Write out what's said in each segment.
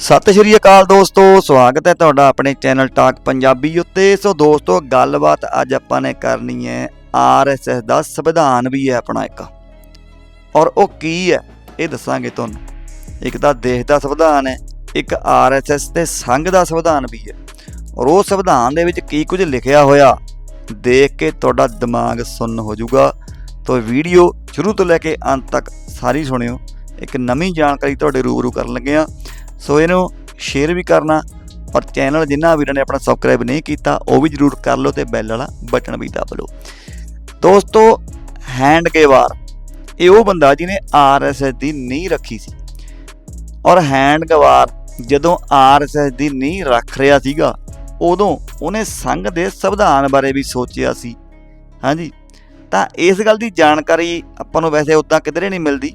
ਸਤਿ ਸ਼੍ਰੀ ਅਕਾਲ ਦੋਸਤੋ, ਸਵਾਗਤ ਹੈ ਤੁਹਾਡਾ ਆਪਣੇ ਚੈਨਲ ਟਾਕ ਪੰਜਾਬੀ ਉੱਤੇ। ਸੋ ਦੋਸਤੋ, ਗੱਲਬਾਤ ਅੱਜ ਆਪਾਂ ਨੇ ਕਰਨੀ ਹੈ ਆਰਐਸਐਸ ਦਾ ਸੰਵਿਧਾਨ ਵੀ ਹੈ ਆਪਣਾ ਇੱਕ। ਔਰ ਉਹ ਕੀ ਹੈ, ਇਹ ਦੱਸਾਂਗੇ ਤੁਹਾਨੂੰ। ਇੱਕ ਤਾਂ ਦੇਸ਼ ਦਾ ਸੰਵਿਧਾਨ ਹੈ, ਇੱਕ ਆਰਐਸਐਸ ਤੇ ਸੰਘ ਦਾ ਸੰਵਿਧਾਨ ਵੀ ਹੈ। ਔਰ ਉਹ ਸੰਵਿਧਾਨ ਦੇ ਵਿੱਚ ਕੀ ਕੁਝ ਲਿਖਿਆ ਹੋਇਆ, ਦੇਖ ਕੇ ਤੁਹਾਡਾ ਦਿਮਾਗ ਸੁੰਨ ਹੋ ਜਾਊਗਾ। ਤੋ ਵੀਡੀਓ ਸ਼ੁਰੂ ਤੋਂ ਲੈ ਕੇ ਅੰਤ ਤੱਕ ਸਾਰੀ ਸੁਣਿਓ। ਇੱਕ ਨਵੀਂ ਜਾਣਕਾਰੀ ਤੁਹਾਡੇ ਰੂਬਰੂ ਕਰਨ ਲੱਗੇ ਆ ਸੋ ਇਹਨੂੰ ਸ਼ੇਅਰ ਵੀ ਕਰਨਾ ਔਰ ਚੈਨਲ ਜਿਨ੍ਹਾਂ ਵੀਰਾਂ ਨੇ ਆਪਣਾ ਸਬਸਕ੍ਰਾਈਬ ਨਹੀਂ ਕੀਤਾ, ਉਹ ਵੀ ਜਰੂਰ ਕਰ ਲਓ ਤੇ ਬੈਲ ਵਾਲਾ ਬਟਨ ਵੀ ਦਬਾ ਲਓ। ਦੋਸਤੋ ਹੈਂਡ ਗੇਵਾਰ ਇਹ ਉਹ ਬੰਦਾ ਜਿਹਨੇ ਆਰਐਸਐਸ ਦੀ ਨਹੀਂ ਰੱਖੀ ਸੀ। ਔਰ ਹੈਂਡ ਗਵਾਰ ਜਦੋਂ ਆਰਐਸਐਸ ਦੀ ਨਹੀਂ ਰੱਖ ਰਿਹਾ ਸੀਗਾ, ਉਦੋਂ ਉਹਨੇ ਸੰਘ ਦੇ ਸੰਵਿਧਾਨ ਬਾਰੇ ਵੀ ਸੋਚਿਆ ਸੀ। ਹਾਂਜੀ, ਤਾਂ ਇਸ ਗੱਲ ਦੀ ਜਾਣਕਾਰੀ ਆਪਾਂ ਨੂੰ ਵੈਸੇ ਉਦਾਂ ਕਿਧਰੇ ਨਹੀਂ ਮਿਲਦੀ,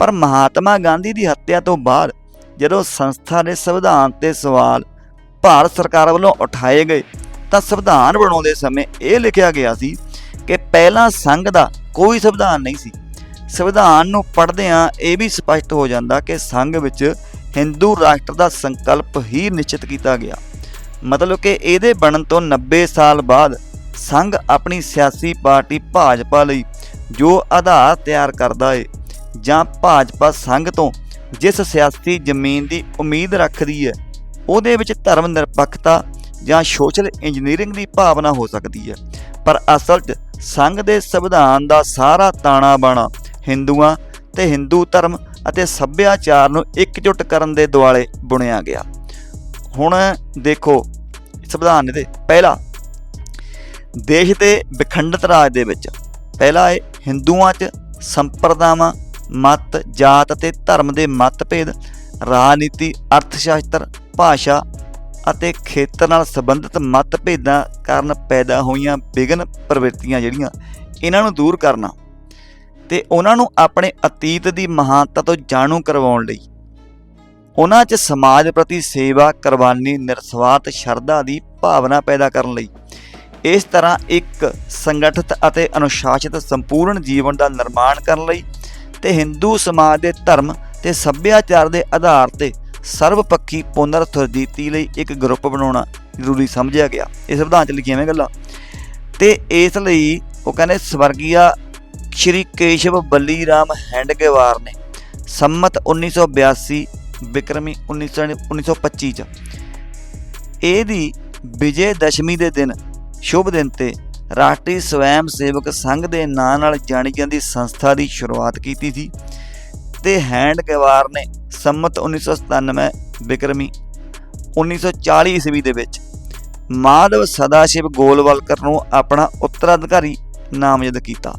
ਪਰ ਮਹਾਤਮਾ ਗਾਂਧੀ ਦੀ ਹੱਤਿਆ ਤੋਂ ਬਾਅਦ ਜਦੋਂ ਸੰਸਥਾ ਦੇ ਸੰਵਿਧਾਨ ਤੇ ਸਵਾਲ ਭਾਰਤ ਸਰਕਾਰ ਵੱਲੋਂ ਉਠਾਏ ਗਏ, ਤਾਂ ਸੰਵਿਧਾਨ ਬਣਾਉਂਦੇ ਸਮੇਂ ਇਹ ਲਿਖਿਆ ਗਿਆ ਸੀ ਕਿ ਪਹਿਲਾਂ ਸੰਘ ਦਾ ਕੋਈ ਸੰਵਿਧਾਨ ਨਹੀਂ ਸੀ। ਸੰਵਿਧਾਨ ਨੂੰ ਪੜ੍ਹਦਿਆਂ ਇਹ ਵੀ ਸਪਸ਼ਟ ਹੋ ਜਾਂਦਾ ਕਿ ਸੰਘ ਵਿੱਚ ਹਿੰਦੂ ਰਾਸ਼ਟਰ ਦਾ ਸੰਕਲਪ ਹੀ ਨਿਸ਼ਚਿਤ ਕੀਤਾ ਗਿਆ। ਮਤਲਬ ਕਿ ਇਹਦੇ ਬਣਨ ਤੋਂ 90 ਸਾਲ ਬਾਅਦ ਸੰਘ ਆਪਣੀ ਸਿਆਸੀ ਪਾਰਟੀ ਭਾਜਪਾ ਲਈ ਜੋ ਆਧਾਰ ਤਿਆਰ ਕਰਦਾ ਏ ਜਾਂ ਭਾਜਪਾ ਸੰਘ ਤੋਂ ਜਿਸ ਸਿਆਸੀ ਜ਼ਮੀਨ ਦੀ ਉਮੀਦ ਰੱਖਦੀ ਹੈ, ਉਹਦੇ ਵਿੱਚ ਧਰਮ ਨਿਰਪੱਖਤਾ ਜਾਂ ਸੋਸ਼ਲ ਇੰਜੀਨੀਅਰਿੰਗ ਦੀ ਭਾਵਨਾ ਹੋ ਸਕਦੀ ਹੈ। ਪਰ ਅਸਲ 'ਚ ਸੰਘ ਦੇ ਸੰਵਿਧਾਨ ਦਾ ਸਾਰਾ ਤਾਣਾ ਬਾਣਾ ਹਿੰਦੂਆਂ ਤੇ ਹਿੰਦੂ ਧਰਮ ਅਤੇ ਸੱਭਿਆਚਾਰ ਨੂੰ ਇਕਜੁੱਟ ਕਰਨ ਦੇ ਦੁਆਲੇ ਬੁਣਿਆ ਗਿਆ। ਹੁਣ ਦੇਖੋ ਸੰਵਿਧਾਨ ਦੇ ਪਹਿਲਾ ਦੇਸ਼ ਦੇ ਵਿਖੰਡਤ ਰਾਜ ਦੇ ਵਿੱਚ। ਪਹਿਲਾ ਹੈ ਹਿੰਦੂਆਂ 'ਚ ਸੰਪਰਦਾਵਾਂ ਮਤ, ਜਾਤ ਅਤੇ ਧਰਮ ਦੇ ਮਤਭੇਦ, ਰਾਜਨੀਤੀ, ਅਰਥਸ਼ਾਸ਼ਤਰ, ਭਾਸ਼ਾ ਅਤੇ ਖੇਤਰ ਨਾਲ ਸੰਬੰਧਿਤ ਮਤਭੇਦਾਂ ਕਾਰਨ ਪੈਦਾ ਹੋਈਆਂ ਵਿਗਨ ਪ੍ਰਵਿਰਤੀਆਂ ਜਿਹੜੀਆਂ, ਇਹਨਾਂ ਨੂੰ ਦੂਰ ਕਰਨਾ ਤੇ ਉਹਨਾਂ ਨੂੰ ਆਪਣੇ ਅਤੀਤ ਦੀ ਮਹਾਨਤਾ ਤੋਂ ਜਾਣੂ ਕਰਵਾਉਣ ਲਈ। ਉਹਨਾਂ 'ਚ ਸਮਾਜ ਪ੍ਰਤੀ ਸੇਵਾ, ਕੁਰਬਾਨੀ, ਨਿਰਸਵਾਰਥ, ਸ਼ਰਧਾ ਦੀ ਭਾਵਨਾ ਪੈਦਾ ਕਰਨ ਲਈ। ਇਸ ਤਰ੍ਹਾਂ ਇੱਕ ਸੰਗਠਿਤ ਅਤੇ ਅਨੁਸ਼ਾਸਿਤ ਸੰਪੂਰਨ ਜੀਵਨ ਦਾ ਨਿਰਮਾਣ ਕਰਨ ਲਈ ਤੇ ਹਿੰਦੂ ਸਮਾਜ ਦੇ ਧਰਮ ਤੇ ਸੱਭਿਆਚਾਰ ਦੇ ਆਧਾਰ ਤੇ ਸਰਵਪੱਖੀ ਪੁਨਰ ਸੁਰਜੀਤੀ ਲਈ ਇੱਕ ਗਰੁੱਪ ਬਣਾਉਣਾ ਜ਼ਰੂਰੀ ਸਮਝਿਆ ਗਿਆ। ਇਹ ਸੰਵਿਧਾਨ ਚ ਲਿਖੀਆਂ ਹੋਈਆਂ ਗੱਲਾਂ? ਤੇ ਇਸ ਲਈ ਉਹ ਕਹਿੰਦੇ ਸਵਰਗੀਆ ਸ਼੍ਰੀ ਕੇਸ਼ਵ ਬੱਲੀ ਰਾਮ ਹੈਂਡਗੇਵਾਰ ਨੇ ਸੰਮਤ 1982 ਬਿਕਰਮੀ 1925 ਚ। ਇਹਦੀ ਵਿਜੇ ਦਸ਼ਮੀ ਦੇ ਦਿਨ, ਸ਼ੁਭ ਦਿਨ ਤੇ ਰਾਸ਼ਟਰੀ ਸਵੈਮ ਸੇਵਕ ਸੰਘ ਦੇ ਨਾਂ ਨਾਲ ਜਾਣੀ ਜਾਂਦੀ ਸੰਸਥਾ ਦੀ ਸ਼ੁਰੂਆਤ ਕੀਤੀ ਸੀ ਤੇ ਹੈਂਡ ਗਵਾਰ ਨੇ ਸੰਮਤ 1997 ਬਿਕਰਮੀ 1940 ਈਸਵੀ ਦੇ ਵਿੱਚ ਮਾਧਵ ਸਦਾਸ਼ਿਵ ਗੋਲਵਲਕਰ ਨੂੰ ਆਪਣਾ ਉੱਤਰਾਧਿਕਾਰੀ ਨਾਮਜ਼ਦ ਕੀਤਾ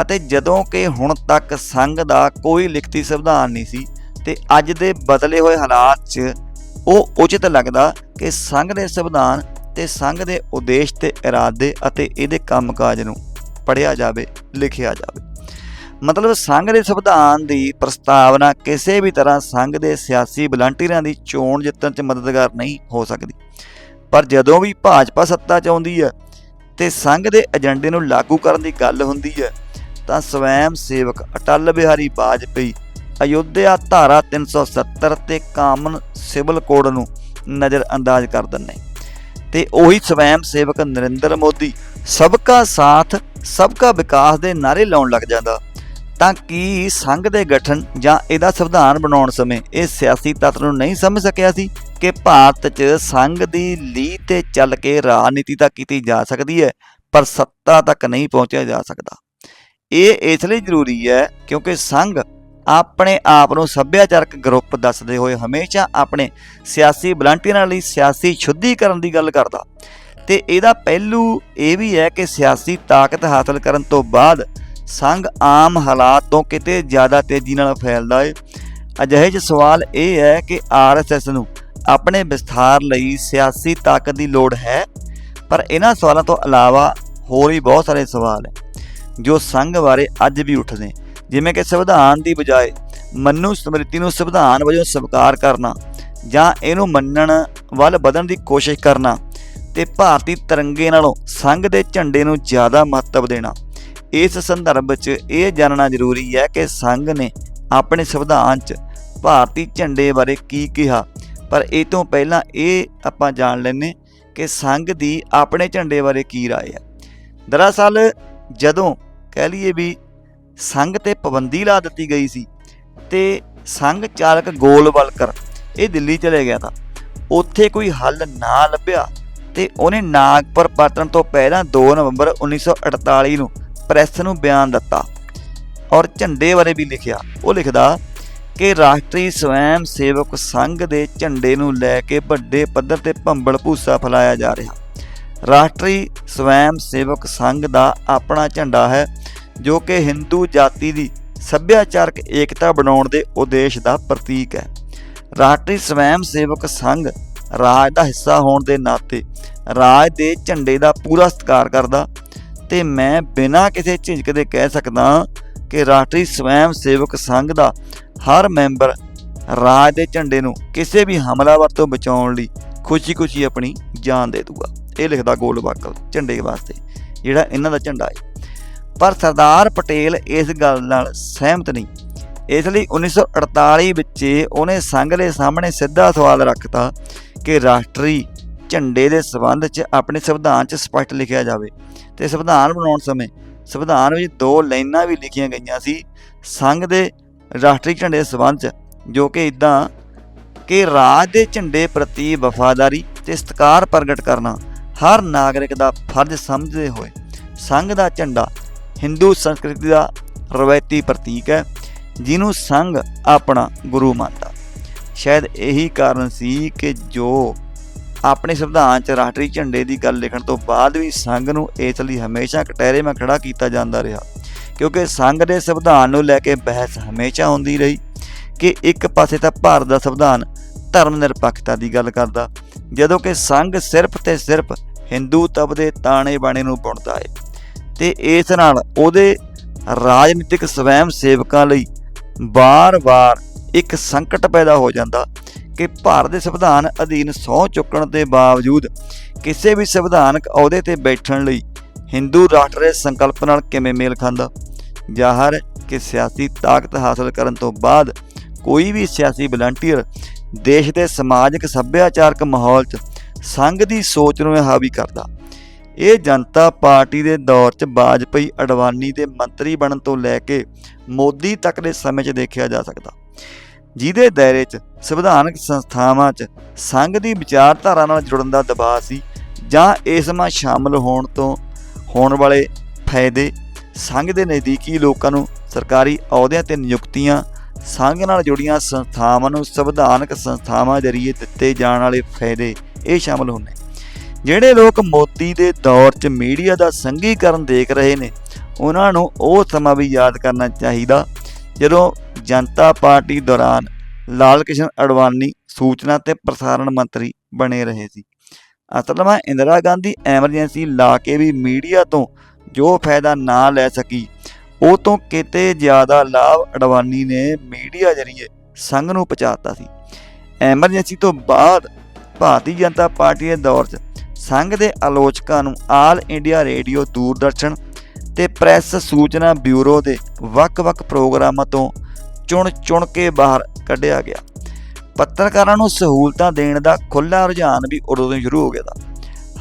ਅਤੇ ਜਦੋਂ ਕਿ ਹੁਣ ਤੱਕ ਸੰਘ ਦਾ ਕੋਈ ਲਿਖਤੀ ਸੰਵਿਧਾਨ ਨਹੀਂ ਸੀ ਤੇ ਅੱਜ ਦੇ ਬਦਲੇ ਹੋਏ ਹਾਲਾਤ 'ਚ ਉਹ ਉਚਿਤ ਲੱਗਦਾ ਕਿ ਸੰਘ ਦੇ ਸੰਵਿਧਾਨ ਤੇ ਸੰਘ ਦੇ ਉਦੇਸ਼ ਤੇ ਇਰਾਦੇ ਅਤੇ ਇਹਦੇ ਕੰਮਕਾਜ ਨੂੰ ਪੜਿਆ ਜਾਵੇ, ਲਿਖਿਆ ਜਾਵੇ। ਮਤਲਬ ਸੰਘ ਦੇ ਸੰਵਿਧਾਨ ਦੀ ਪ੍ਰਸਤਾਵਨਾ ਕਿਸੇ ਵੀ ਤਰ੍ਹਾਂ ਸੰਘ ਦੇ ਸਿਆਸੀ ਵਲੰਟੀਅਰਾਂ ਦੀ ਚੋਣ ਜਿੱਤਣ 'ਚ ਮਦਦਗਾਰ ਨਹੀਂ ਹੋ ਸਕਦੀ। ਪਰ ਜਦੋਂ ਵੀ ਭਾਜਪਾ ਸੱਤਾ 'ਚ ਆਉਂਦੀ ਹੈ ਤੇ ਸੰਘ ਦੇ ਏਜੰਡੇ ਨੂੰ ਲਾਗੂ ਕਰਨ ਦੀ ਗੱਲ ਹੁੰਦੀ ਹੈ, ਤਾਂ ਸਵੈਮ ਸੇਵਕ ਅਟਲ ਬਿਹਾਰੀ ਵਾਜਪੇਈ ਅਯੁੱਧਿਆ ਧਾਰਾ 370 ਤੇ ਕਾਮਨ ਸਿਵਲ ਕੋਡ ਨੂੰ ਨਜ਼ਰ ਅੰਦਾਜ਼ ਕਰ ਦਿੰਦੇ ਤੇ ਉਹੀ ਸਵੈਮ ਸੇਵਕ ਨਰਿੰਦਰ ਮੋਦੀ। ਸਬਕਾ ਸਾਥ, ਸਬਕਾ ਵਿਕਾਸ ਦੇ ਨਾਰੇ ਲਾਉਣ ਲੱਗ ਜਾਂਦਾ। ਤਾਂ ਕੀ ਸੰਘ ਦੇ ਗਠਨ ਜਾਂ ਇਹਦਾ ਸੰਵਿਧਾਨ ਬਣਾਉਣ ਸਮੇਂ ਇਹ ਸਿਆਸੀ ਤੱਤ ਨੂੰ ਨਹੀਂ ਸਮਝ ਸਕਿਆ ਸੀ ਕਿ ਭਾਰਤ 'ਚ ਸੰਘ ਦੀ ਲੀਹ ਤੇ ਚੱਲ ਕੇ ਰਾਜਨੀਤੀ ਤਾਂ ਕੀਤੀ ਜਾ ਸਕਦੀ ਹੈ, ਪਰ ਸੱਤਾ ਤੱਕ ਨਹੀਂ ਪਹੁੰਚਿਆ ਜਾ ਸਕਦਾ। ਇਹ ਇਸ ਲਈ ਜ਼ਰੂਰੀ ਹੈ ਕਿਉਂਕਿ ਸੰਘ ਆਪਣੇ ਆਪ ਨੂੰ ਸੱਭਿਆਚਾਰਕ ਗਰੁੱਪ ਦੱਸਦੇ ਹੋਏ ਹਮੇਸ਼ਾ ਆਪਣੇ ਸਿਆਸੀ ਵਲੰਟੀਅਰਾਂ ਲਈ ਸਿਆਸੀ ਸ਼ੁੱਧੀਕਰਨ ਦੀ ਗੱਲ ਕਰਦਾ। ਤੇ ਇਹਦਾ ਪਹਿਲੂ ਇਹ ਵੀ ਹੈ ਕਿ ਸਿਆਸੀ ਤਾਕਤ ਹਾਸਲ ਕਰਨ ਤੋਂ ਬਾਅਦ ਸੰਘ ਆਮ ਹਾਲਾਤ ਤੋਂ ਕਿਤੇ ਜ਼ਿਆਦਾ ਤੇਜ਼ੀ ਨਾਲ ਫੈਲਦਾ ਹੈ ਅਜਿਹੇ 'ਚ ਸਵਾਲ ਇਹ ਹੈ ਕਿ ਆਰਐਸਐਸ ਨੂੰ ਆਪਣੇ ਵਿਸਥਾਰ ਲਈ ਸਿਆਸੀ ਤਾਕਤ ਦੀ ਲੋੜ ਹੈ? ਪਰ ਇਹਨਾਂ ਸਵਾਲਾਂ ਤੋਂ ਇਲਾਵਾ ਹੋਰ ਵੀ ਬਹੁਤ ਸਾਰੇ ਸਵਾਲ ਹੈ, ਜੋ ਸੰਘ ਬਾਰੇ ਅੱਜ ਵੀ ਉੱਠਦੇ। ਜਿਵੇਂ ਕਿ ਸੰਵਿਧਾਨ ਦੀ ਬਜਾਏ ਮਨੂ ਸਮ੍ਰਿਤੀ ਨੂੰ ਸੰਵਿਧਾਨ ਵਜੋਂ ਸਵੀਕਾਰ ਕਰਨਾ ਜਾਂ ਇਹਨੂੰ ਮੰਨਣ ਵੱਲ ਵਧਣ ਦੀ ਕੋਸ਼ਿਸ਼ ਕਰਨਾ ਤੇ ਭਾਰਤੀ ਤਿਰੰਗੇ ਨਾਲੋਂ ਸੰਘ ਦੇ ਝੰਡੇ ਨੂੰ ਜ਼ਿਆਦਾ ਮਹੱਤਵ ਦੇਣਾ। ਇਸ ਸੰਦਰਭ 'ਚ ਇਹ ਜਾਣਨਾ ਜ਼ਰੂਰੀ ਹੈ ਕਿ ਸੰਘ ਨੇ ਆਪਣੇ ਸੰਵਿਧਾਨ 'ਚ ਭਾਰਤੀ ਝੰਡੇ ਬਾਰੇ ਕੀ ਕਿਹਾ, ਪਰ ਇਹ ਤੋਂ ਪਹਿਲਾਂ ਇਹ ਆਪਾਂ ਜਾਣ ਲੈਨੇ ਕਿ ਸੰਘ ਦੀ ਆਪਣੇ ਝੰਡੇ ਬਾਰੇ ਕੀ ਰਾਏ ਹੈ। ਦਰਅਸਲ ਜਦੋਂ ਕਹਿ ਲਈਏ ਵੀ ਸੰਘ ਤੇ ਪਾਬੰਦੀ ਲਾ ਦਿੱਤੀ ਗਈ ਸੀ ਤੇ ਸੰਘ ਚਾਲਕ ਗੋਲਵਲਕਰ ਇਹ ਦਿੱਲੀ ਚਲੇ ਗਿਆ ਤਾਂ ਉੱਥੇ ਕੋਈ ਹੱਲ ਨਾ ਲੱਭਿਆ ਤੇ ਉਹਨੇ ਨਾਗਪੁਰ ਪਰਤਣ ਤੋਂ ਪਹਿਲਾਂ 2 ਨਵੰਬਰ 1948 ਨੂੰ ਪ੍ਰੈਸ ਨੂੰ ਬਿਆਨ ਦਿੱਤਾ ਔਰ ਝੰਡੇ ਬਾਰੇ ਵੀ ਲਿਖਿਆ। ਉਹ ਲਿਖਦਾ ਕਿ ਰਾਸ਼ਟਰੀ ਸਵੈਮ ਸੇਵਕ ਸੰਘ ਦੇ ਝੰਡੇ ਨੂੰ ਲੈ ਕੇ ਵੱਡੇ ਪੱਧਰ ਤੇ ਭੰਬਲ ਭੂਸਾ ਫੈਲਾਇਆ ਜਾ ਰਿਹਾ। ਰਾਸ਼ਟਰੀ ਸਵੈਮ ਸੇਵਕ ਸੰਘ ਦਾ ਆਪਣਾ ਝੰਡਾ ਹੈ ਜੋ ਕਿ ਹਿੰਦੂ ਜਾਤੀ ਦੀ ਸੱਭਿਆਚਾਰਕ ਏਕਤਾ ਬਣਾਉਣ ਦੇ ਉਦੇਸ਼ ਦਾ ਪ੍ਰਤੀਕ ਹੈ। ਰਾਸ਼ਟਰੀ ਸਵੈਮ ਸੇਵਕ ਸੰਘ ਰਾਜ ਦਾ ਹਿੱਸਾ ਹੋਣ ਦੇ ਨਾਤੇ ਰਾਜ ਦੇ ਝੰਡੇ ਦਾ ਪੂਰਾ ਸਤਿਕਾਰ ਕਰਦਾ ਤੇ ਮੈਂ ਬਿਨਾਂ ਕਿਸੇ ਝਿਜਕ ਦੇ ਕਹਿ ਸਕਦਾ ਕਿ ਰਾਸ਼ਟਰੀ ਸਵੈਮ ਸੇਵਕ ਸੰਘ ਦਾ ਹਰ ਮੈਂਬਰ ਰਾਜ ਦੇ ਝੰਡੇ ਨੂੰ ਕਿਸੇ ਵੀ ਹਮਲਾਵਰ ਤੋਂ ਬਚਾਉਣ ਲਈ ਖੁਸ਼ੀ-ਖੁਸ਼ੀ ਆਪਣੀ ਜਾਨ ਦੇ ਦੂਗਾ। ਇਹ ਲਿਖਦਾ ਗੋਲਬਾਕਲ ਝੰਡੇ ਵਾਸਤੇ, ਜਿਹੜਾ ਇਹਨਾਂ ਦਾ ਝੰਡਾ ਹੈ। ਪਰ ਸਰਦਾਰ ਪਟੇਲ ਇਸ ਗੱਲ ਨਾਲ ਸਹਿਮਤ ਨਹੀਂ। ਇਸ ਲਈ 1948 ਵਿੱਚ ਉਹਨੇ ਸੰਘ ਦੇ ਸਾਹਮਣੇ ਸਿੱਧਾ ਸਵਾਲ ਰੱਖਤਾ ਕਿ ਰਾਸ਼ਟਰੀ ਝੰਡੇ ਦੇ ਸਬੰਧ 'ਚ ਆਪਣੇ ਸੰਵਿਧਾਨ 'ਚ ਸਪਸ਼ਟ ਲਿਖਿਆ ਜਾਵੇ ਤੇ ਸੰਵਿਧਾਨ ਬਣਾਉਣ ਸਮੇਂ ਸੰਵਿਧਾਨ ਵਿੱਚ ਦੋ ਲਾਈਨਾਂ ਵੀ ਲਿਖੀਆਂ ਗਈਆਂ ਸੀ, ਸੰਘ ਦੇ ਰਾਸ਼ਟਰੀ ਝੰਡੇ ਦੇ ਸਬੰਧ 'ਚ, ਜੋ ਕਿ ਇਦਾਂ ਕਿ ਰਾਜ ਦੇ ਝੰਡੇ ਪ੍ਰਤੀ ਵਫਾਦਾਰੀ ਤੇ ਸਤਿਕਾਰ ਪ੍ਰਗਟ ਕਰਨਾ ਹਰ ਨਾਗਰਿਕ ਦਾ ਫਰਜ਼ ਸਮਝਦੇ ਹੋਏ ਸੰਘ ਦਾ ਝੰਡਾ ਹਿੰਦੂ ਸੰਸਕ੍ਰਿਤੀ ਦਾ ਰਵਾਇਤੀ ਪ੍ਰਤੀਕ ਹੈ, ਜਿਹਨੂੰ ਸੰਘ ਆਪਣਾ ਗੁਰੂ ਮੰਨਦਾ। ਸ਼ਾਇਦ ਇਹੀ ਕਾਰਨ ਸੀ ਕਿ ਜੋ ਆਪਣੇ ਸੰਵਿਧਾਨ 'ਚ ਰਾਸ਼ਟਰੀ ਝੰਡੇ ਦੀ ਗੱਲ ਲਿਖਣ ਤੋਂ ਬਾਅਦ ਵੀ ਸੰਘ ਨੂੰ ਇਸ ਲਈ ਹਮੇਸ਼ਾ ਕਟਹਿਰੇ ਮੈਂ ਖੜਾ ਕੀਤਾ ਜਾਂਦਾ ਰਿਹਾ, ਕਿਉਂਕਿ ਸੰਘ ਦੇ ਸੰਵਿਧਾਨ ਨੂੰ ਲੈ ਕੇ ਬਹਿਸ ਹਮੇਸ਼ਾ ਹੁੰਦੀ ਰਹੀ ਕਿ ਇੱਕ ਪਾਸੇ ਤਾਂ ਭਾਰਤ ਦਾ ਸੰਵਿਧਾਨ ਧਰਮ ਨਿਰਪੱਖਤਾ ਦੀ ਗੱਲ ਕਰਦਾ, ਜਦੋਂ ਕਿ ਸੰਘ ਸਿਰਫ ਤੇ ਸਿਰਫ ਹਿੰਦੂ ਤਬ ਦੇ ਤਾਣੇ ਬਾਣੇ ਨੂੰ ਬੁਣਦਾ ਹੈ। ਤੇ ਇਸ ਨਾਲ ਉਹਦੇ ਰਾਜਨੀਤਿਕ ਸਵੈਮ ਸੇਵਕਾਂ ਲਈ ਵਾਰ-ਵਾਰ ਇੱਕ ਸੰਕਟ ਪੈਦਾ ਹੋ ਜਾਂਦਾ ਕਿ ਭਾਰਤ ਦੇ ਸੰਵਿਧਾਨ ਅਧੀਨ ਸਹੁੰ ਚੁੱਕਣ ਦੇ ਬਾਵਜੂਦ ਕਿਸੇ ਵੀ ਸੰਵਿਧਾਨਕ ਅਹੁਦੇ ਤੇ ਬੈਠਣ ਲਈ ਹਿੰਦੂ ਰਾਸ਼ਟਰ ਦੇ ਸੰਕਲਪ ਨਾਲ ਕਿਵੇਂ ਮੇਲ ਖਾਂਦਾ? ਜ਼ਾਹਰ ਕਿ ਸਿਆਸੀ ਤਾਕਤ ਹਾਸਲ ਕਰਨ ਤੋਂ ਬਾਅਦ ਕੋਈ ਵੀ ਸਿਆਸੀ ਵਲੰਟੀਅਰ ਦੇਸ਼ ਦੇ ਸਮਾਜਿਕ ਸੱਭਿਆਚਾਰਕ ਮਾਹੌਲ 'ਚ ਸੰਘ ਦੀ ਸੋਚ ਨੂੰ ਹਾਵੀ ਕਰਦਾ? ਇਹ ਜਨਤਾ ਪਾਰਟੀ ਦੇ ਦੌਰ 'ਚ ਬਾਜਪਈ ਅਡਵਾਨੀ ਦੇ ਮੰਤਰੀ ਬਣਨ ਤੋਂ ਲੈ ਕੇ ਮੋਦੀ ਤੱਕ ਦੇ ਸਮੇਂ 'ਚ ਦੇਖਿਆ ਜਾ ਸਕਦਾ। ਜਿਹਦੇ ਦਾਇਰੇ 'ਚ ਸੰਵਿਧਾਨਕ ਸੰਸਥਾਵਾਂ 'ਚ ਸੰਘ ਦੀ ਵਿਚਾਰਧਾਰਾ ਨਾਲ ਜੁੜਨ ਦਾ ਦਬਾਅ ਸੀ ਜਾਂ ਇਸ ਵਿੱਚ ਸ਼ਾਮਲ ਹੋਣ ਤੋਂ ਹੋਣ ਵਾਲੇ ਫਾਇਦੇ ਸੰਘ ਦੇ ਨਜ਼ਦੀਕੀ ਲੋਕਾਂ ਨੂੰ ਸਰਕਾਰੀ ਅਹੁਦਿਆਂ ਤੇ ਨਿਯੁਕਤੀਆਂ, ਸੰਘ ਨਾਲ ਜੁੜੀਆਂ ਸੰਸਥਾਵਾਂ ਨੂੰ ਸੰਵਿਧਾਨਕ ਸੰਸਥਾਵਾਂ ਜ਼ਰੀਏ ਦਿੱਤੇ ਜਾਣ ਵਾਲੇ ਫਾਇਦੇ ਇਹ ਸ਼ਾਮਲ ਹੁੰਦੇ। ਜਿਹੜੇ ਲੋਕ ਮੋਦੀ ਦੇ ਦੌਰ 'ਚ ਮੀਡੀਆ ਦਾ ਸੰਘੀਕਰਨ ਦੇਖ ਰਹੇ ਨੇ, ਉਹਨਾਂ ਨੂੰ ਉਹ ਸਮਾਂ ਵੀ ਯਾਦ ਕਰਨਾ ਚਾਹੀਦਾ, ਜਦੋਂ ਜਨਤਾ ਪਾਰਟੀ ਦੌਰਾਨ ਲਾਲ ਕਿਸ਼ਨ ਅਡਵਾਨੀ ਸੂਚਨਾ ਤੇ ਪ੍ਰਸਾਰਣ ਮੰਤਰੀ ਬਣੇ ਰਹੇ ਸੀ। ਅਸਲ ਵਿੱਚ ਇੰਦਰਾ ਗਾਂਧੀ ਐਮਰਜੈਂਸੀ ਲਾ ਕੇ ਵੀ ਮੀਡੀਆ ਤੋਂ ਜੋ ਫਾਇਦਾ ਨਾ ਲੈ ਸਕੀ, ਉਹ ਤੋਂ ਕਿਤੇ ਜ਼ਿਆਦਾ ਲਾਭ ਅਡਵਾਨੀ ਨੇ ਮੀਡੀਆ ਜ਼ਰੀਏ ਸੰਘ ਨੂੰ ਪਹੁੰਚਾਤਾ ਸੀ। ਐਮਰਜੈਂਸੀ ਤੋਂ ਬਾਅਦ ਭਾਰਤੀ ਜਨਤਾ ਪਾਰਟੀ ਦੇ ਦੌਰ 'ਚ ਸੰਘ ਦੇ ਆਲੋਚਕਾਂ ਨੂੰ ਆਲ ਇੰਡੀਆ ਰੇਡੀਓ ਦੂਰਦਰਸ਼ਨ ਤੇ ਪ੍ਰੈਸ ਸੂਚਨਾ ਬਿਊਰੋ ਦੇ ਵੱਖ-ਵੱਖ ਪ੍ਰੋਗਰਾਮਾਂ ਤੋਂ ਚੁਣ-ਚੁਣ ਕੇ ਬਾਹਰ ਕੱਢਿਆ ਗਿਆ। ਪੱਤਰਕਾਰਾਂ ਨੂੰ ਸਹੂਲਤਾਂ ਦੇਣ ਦਾ ਖੁੱਲ੍ਹਾ ਰੁਝਾਨ ਵੀ ਉਦੋਂ ਤੋਂ ਸ਼ੁਰੂ ਹੋ ਗਿਆ ਦਾ।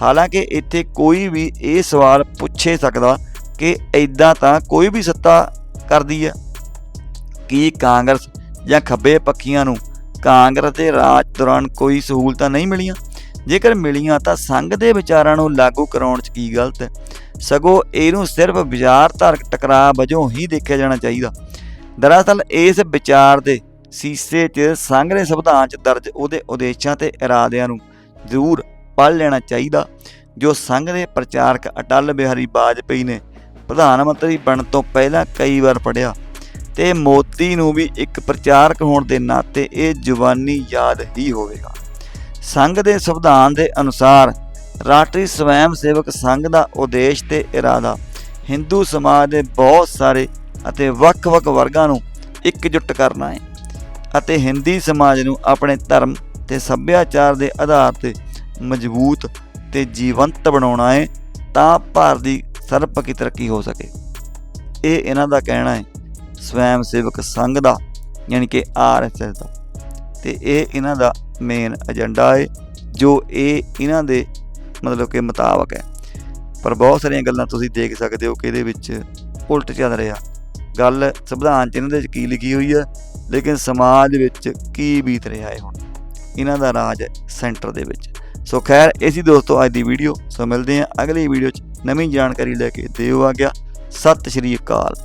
ਹਾਲਾਂਕਿ ਇੱਥੇ ਕੋਈ ਵੀ ਇਹ ਸਵਾਲ ਪੁੱਛੇ ਸਕਦਾ ਕਿ ਐਦਾਂ ਤਾਂ ਕੋਈ ਵੀ ਸੱਤਾ ਕਰਦੀ ਹੈ? ਕੀ ਕਾਂਗਰਸ ਜਾਂ ਖੱਬੇ ਪੱਖੀਆਂ ਨੂੰ ਕਾਂਗਰਸ ਦੇ ਰਾਜ ਦੌਰਾਨ ਕੋਈ ਸਹੂਲਤਾਂ ਨਹੀਂ ਮਿਲੀਆਂ? ਜੇਕਰ ਮਿਲੀਆਂ ਤਾਂ ਸੰਘ ਦੇ ਵਿਚਾਰਾਂ ਨੂੰ ਲਾਗੂ ਕਰਾਉਣ 'ਚ ਕੀ ਗਲਤ? ਹੈ ਸਗੋਂ ਇਹਨੂੰ ਸਿਰਫ ਵਿਚਾਰਧਾਰਕ ਟਕਰਾਅ ਵਜੋਂ ਹੀ ਦੇਖਿਆ ਜਾਣਾ ਚਾਹੀਦਾ। ਦਰਅਸਲ, ਇਸ ਵਿਚਾਰ ਦੇ ਸੀਸੇ 'ਚ ਸੰਘ ਦੇ ਸੰਵਿਧਾਨ 'ਚ ਦਰਜ ਉਹਦੇ ਉਦੇਸ਼ਾਂ ਤੇ ਇਰਾਦਿਆਂ ਨੂੰ ਜ਼ਰੂਰ ਪੜ੍ਹ ਲੈਣਾ ਚਾਹੀਦਾ, ਜੋ ਸੰਘ ਦੇ ਪ੍ਰਚਾਰਕ ਅਟਲ ਬਿਹਾਰੀ ਵਾਜਪੇਈ ਨੇ ਪ੍ਰਧਾਨ ਮੰਤਰੀ ਬਣਨ ਤੋਂ ਪਹਿਲਾਂ ਕਈ ਵਾਰ ਪੜਿਆ ਤੇ ਮੋਤੀ ਨੂੰ ਵੀ ਇੱਕ ਪ੍ਰਚਾਰਕ ਹੋਣ ਦੇ ਨਾਤੇ ਇਹ ਜਵਾਨੀ ਯਾਦ ਹੀ ਹੋਵੇਗਾ। ਸੰਘ ਦੇ ਸੰਵਿਧਾਨ ਦੇ ਅਨੁਸਾਰ ਰਾਸ਼ਟਰੀ ਸਵੈਮ ਸੇਵਕ ਸੰਘ ਦਾ ਉਦੇਸ਼ ਤੇ ਇਰਾਦਾ। ਹਿੰਦੂ ਸਮਾਜ ਦੇ ਬਹੁਤ ਸਾਰੇ ਅਤੇ ਵੱਖ-ਵੱਖ ਵਰਗਾਂ ਨੂੰ ਇਕਜੁੱਟ ਕਰਨਾ ਹੈ ਅਤੇ ਹਿੰਦੀ ਸਮਾਜ ਨੂੰ ਆਪਣੇ ਧਰਮ ਤੇ ਸੱਭਿਆਚਾਰ ਦੇ ਆਧਾਰ ਤੇ ਮਜ਼ਬੂਤ ਤੇ ਜੀਵੰਤ ਬਣਾਉਣਾ ਹੈ ਤਾਂ ਭਾਰਤ ਦੀ ਸਰਬਪੱਖੀ ਤਰੱਕੀ ਹੋ ਸਕੇ। ਇਹ ਇਹਨਾਂ ਦਾ ਕਹਿਣਾ ਹੈ, ਸਵੈਮ ਸੇਵਕ ਸੰਘ ਦਾ, ਯਾਨੀ ਕਿ ਆਰਐਸਐਸ ਦਾ। ਤੇ ਇਹ ਇਹਨਾਂ ਦਾ ਮੇਨ ਏਜੰਡਾ ਹੈ, ਜੋ ਇਹ ਇਹਨਾਂ ਦੇ ਮਤਲਬ ਕਿ ਮੁਤਾਬਕ ਹੈ। ਪਰ ਬਹੁਤ ਸਾਰੀਆਂ ਗੱਲਾਂ ਤੁਸੀਂ ਦੇਖ ਸਕਦੇ ਹੋ ਕਿ ਇਹਦੇ ਵਿੱਚ ਉਲਟ ਚੱਲ ਰਿਹਾ। ਗੱਲ ਸੰਵਿਧਾਨ 'ਚ ਇਹਨਾਂ ਦੇ ਵਿੱਚ ਕੀ ਲਿਖੀ ਹੋਈ ਹੈ, ਲੇਕਿਨ ਸਮਾਜ ਵਿੱਚ ਕੀ ਬੀਤ ਰਿਹਾ ਹੈ ਹੁਣ? ਇਹਨਾਂ ਦਾ ਰਾਜ ਹੈ ਸੈਂਟਰ ਦੇ ਵਿੱਚ। ਸੋ ਖੈਰ, ਇਹ ਦੋਸਤੋ ਅੱਜ ਦੀ ਵੀਡੀਓ। ਸੋ ਮਿਲਦੇ ਹਾਂ ਅਗਲੀ ਵੀਡੀਓ 'ਚ। ਨਵੀਂ ਜਾਣਕਾਰੀ ਲੈ ਕੇ ਦਿਓ ਆ ਗਿਆ ਸਤਿ ਸ਼੍ਰੀ ਅਕਾਲ।